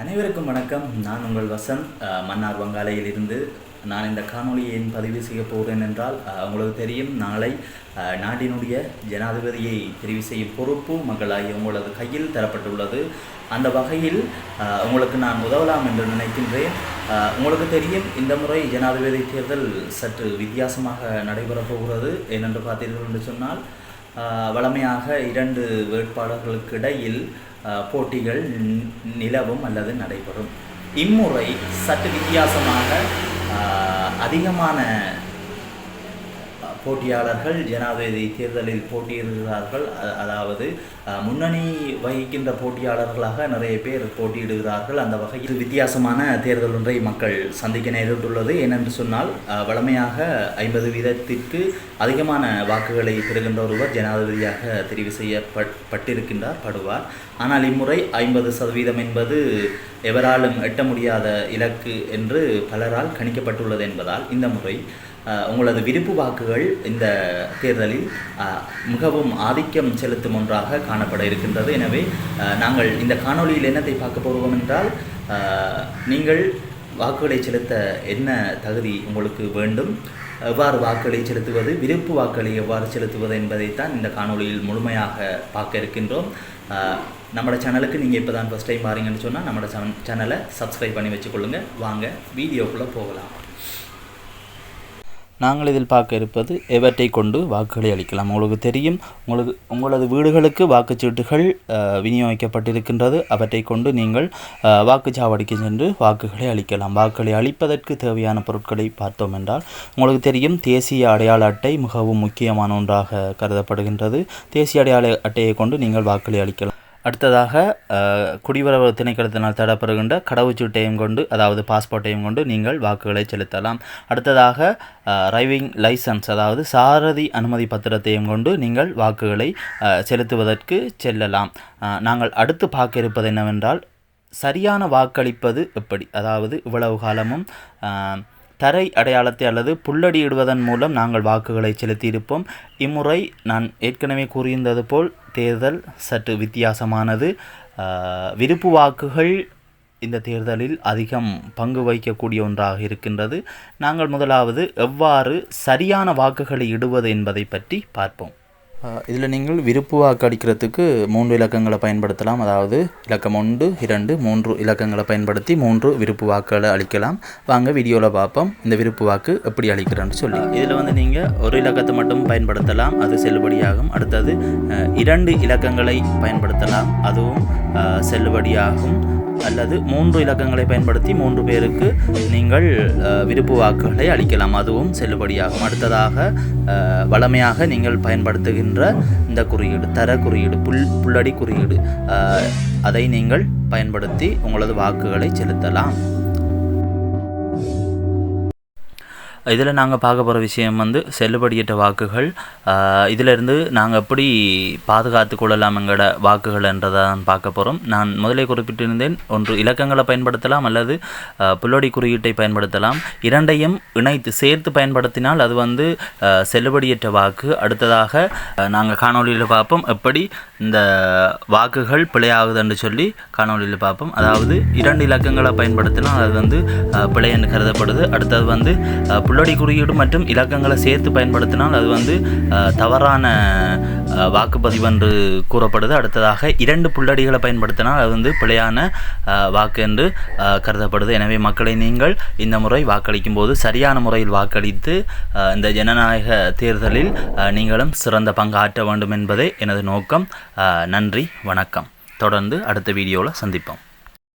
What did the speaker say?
அனைவருக்கும் வணக்கம். நான் உங்கள் வசந்த் மன்னார் வங்காளையில் இருந்து நான் இந்த காணொலியை ஏன் பதிவு செய்ய போகிறேன் என்றால் உங்களுக்கு தெரியும் நாளை நாட்டினுடைய ஜனாதிபதியை தெரிவு செய்யும் பொறுப்பு மக்களாகிய உங்களது கையில் தரப்பட்டுள்ளது. அந்த வகையில் உங்களுக்கு நான் உதவலாம் என்று நினைக்கின்றேன். உங்களுக்கு தெரியும் இந்த முறை ஜனாதிபதி தேர்தல் சற்று வித்தியாசமாக நடைபெறப் போகிறது. ஏனென்று பார்த்தீர்கள் என்று சொன்னால் வழமையாக இரண்டு வேட்பாளர்களுக்கிடையில் போட்டிகள் நிலவும் அல்லது நடைபெறும். இம்முறை சற்று வித்தியாசமாக அதிகமான போட்டியாளர்கள் ஜனாதிபதி தேர்தலில் போட்டியிடுகிறார்கள். அதாவது முன்னணி வகிக்கின்ற போட்டியாளர்களாக நிறைய பேர் போட்டியிடுகிறார்கள். அந்த வகையில் வித்தியாசமான தேர்தல் ஒன்றை மக்கள் சந்திக்க நேரிட்டுள்ளது. ஏனென்று சொன்னால் வளமையாக வழமையாக ஐம்பது வீதத்திற்கு அதிகமான வாக்குகளை பெறுகின்ற ஒருவர் ஜனாதிபதியாக தெரிவு செய்யப்பட்டிருக்கின்றார் படுவார். ஆனால் இம்முறை ஐம்பது சதவீதம் என்பது எவராலும் எட்ட முடியாத இலக்கு என்று பலரால் கணிக்கப்பட்டுள்ளது என்பதால் இந்த முறை உங்களது விருப்பு வாக்குகள் இந்த தேர்தலில் மிகவும் ஆதிக்கம் செலுத்தும் ஒன்றாக காணப்பட இருக்கின்றது. எனவே நாங்கள் இந்த காணொளியில் என்னத்தை பார்க்க போகிறோம் என்றால் நீங்கள் வாக்குகளை செலுத்த என்ன தகுதி உங்களுக்கு வேண்டும்? எவ்வாறு வாக்குகளை செலுத்துவது? விருப்பு வாக்குகளை எவ்வாறு செலுத்துவது என்பதைத்தான் இந்த காணொளியில் முழுமையாக பார்க்க இருக்கின்றோம். நம்மளோட சேனலுக்கு நீங்கள் இப்போ தான் ஃபஸ்ட் டைம் பாருங்கன்னு சொன்னால் நம்மளோட சேனலை சப்ஸ்கிரைப் பண்ணி வச்சுக்கொள்ளுங்கள் வாங்க வீடியோக்குள்ளே போகலாம். நாங்கள் இதில் பார்க்க இருப்பது எவற்றை கொண்டு வாக்குகளை அளிக்கலாம்? உங்களுக்கு தெரியும் உங்களுக்கு உங்களது வீடுகளுக்கு வாக்குச்சீட்டுகள் விநியோகிக்கப்பட்டிருக்கின்றது. அவற்றை கொண்டு நீங்கள் வாக்குச்சாவடிக்கு சென்று வாக்குகளை அளிக்கலாம். வாக்குகளை அளிப்பதற்கு தேவையான பொருட்களை பார்த்தோம் என்றால் உங்களுக்கு தெரியும் தேசிய அடையாள அட்டை மிகவும் முக்கியமான ஒன்றாக கருதப்படுகின்றது. தேசிய அடையாள அட்டையை கொண்டு நீங்கள் வாக்குகளை அளிக்கலாம். அடுத்ததாக குடிவரவு திணைக்களத்தினால் தடப்படுகின்ற கடவுச்சீட்டையும் கொண்டு அதாவது பாஸ்போர்ட்டையும் கொண்டு நீங்கள் வாக்குகளை செலுத்தலாம். அடுத்ததாக டிரைவிங் லைசன்ஸ் அதாவது சாரதி அனுமதி பத்திரத்தையும் கொண்டு நீங்கள் வாக்குகளை செலுத்துவதற்கு செல்லலாம். நாங்கள் அடுத்து பார்க்க இருப்பது என்னவென்றால் சரியான வாக்களிப்பது எப்படி? அதாவது இவ்வளவு காலமும் தரை அடையாளத்தை அல்லது புல்லடியிடுவதன் மூலம் நாங்கள் வாக்குகளை செலுத்தியிருப்போம். இம்முறை நான் ஏற்கனவே கூறியிருந்தது போல் தேர்தல் சற்று வித்தியாசமானது. விருப்பு வாக்குகள் இந்த தேர்தலில் அதிகம் பங்கு வகிக்கக்கூடிய ஒன்றாக இருக்கின்றது. நாங்கள் முதலாவது எவ்வாறு சரியான வாக்குகளை இடுவது என்பதை பற்றி பார்ப்போம். இதில் நீங்கள் விருப்பு வாக்கு அளிக்கிறதுக்கு மூன்று இலக்கங்களை பயன்படுத்தலாம். அதாவது இலக்கம் ஒன்று இரண்டு மூன்று இலக்கங்களை பயன்படுத்தி மூன்று விருப்பு வாக்குகளை அளிக்கலாம். வாங்க வீடியோவில் பார்ப்போம். இந்த விருப்பு வாக்கு எப்படி அளிக்கிறேன்னு சொல்லி. இதில் வந்து நீங்கள் ஒரு இலக்கத்தை மட்டும் பயன்படுத்தலாம். அது செல்லுபடியாகும். அடுத்தது இரண்டு இலக்கங்களை பயன்படுத்தலாம். அதுவும் செல்லுபடியாகும். அல்லது மூன்று இலக்கங்களை பயன்படுத்தி மூன்று பேருக்கு நீங்கள் விருப்பு வாக்குகளை அளிக்கலாம். அதுவும் செல்லுபடியாகும். அடுத்ததாக வளமையாக வழமையாக நீங்கள் பயன்படுத்துகின்ற என்ற இந்த குறியீடு தர குறியீடு புல் புல்லடி குறியீடு. அதை நீங்கள் பயன்படுத்தி உங்களது வாக்குகளை செலுத்தலாம். இதில் நாங்கள் பார்க்க போகிற விஷயம் வந்து செல்லுபடியற்ற வாக்குகள். இதிலிருந்து நாங்கள் எப்படி பாதுகாத்து கொள்ளலாம் எங்களோட வாக்குகள் என்றதான் பார்க்க போகிறோம். நான் முதலே குறிப்பிட்டிருந்தேன் ஒன்று இலக்கங்களை பயன்படுத்தலாம் அல்லது ஆஹ் புல்லொடி குறியீட்டை பயன்படுத்தலாம். இரண்டையும் இணைத்து சேர்த்து பயன்படுத்தினால் அது வந்து செல்லுபடியற்ற வாக்கு. அடுத்ததாக நாங்கள் காணொளியில் பார்ப்போம் எப்படி இந்த வாக்குகள் பிழையாகுதுன்னு சொல்லி காணொளியில் பார்ப்போம். அதாவது இரண்டு இலக்கங்களை பயன்படுத்தினால் அது வந்து பிழை என்று கருதப்படுது. அடுத்தது வந்து உள்ளடி குறியீடு மற்றும் இலக்கங்களை சேர்த்து பயன்படுத்தினால் அது வந்து தவறான வாக்குப்பதிவு என்று கூறப்படுது. அடுத்ததாக இரண்டு புள்ளடிகளை பயன்படுத்தினால் அது வந்து பிழையான வாக்கு என்று கருதப்படுது. எனவே மக்களை நீங்கள் இந்த முறை வாக்களிக்கும் போது சரியான முறையில் வாக்களித்து இந்த ஜனநாயக தேர்தலில் நீங்களும் சிறந்த பங்காற்ற வேண்டும் என்பதே எனது நோக்கம். நன்றி வணக்கம். தொடர்ந்து அடுத்த வீடியோவில் சந்திப்போம்.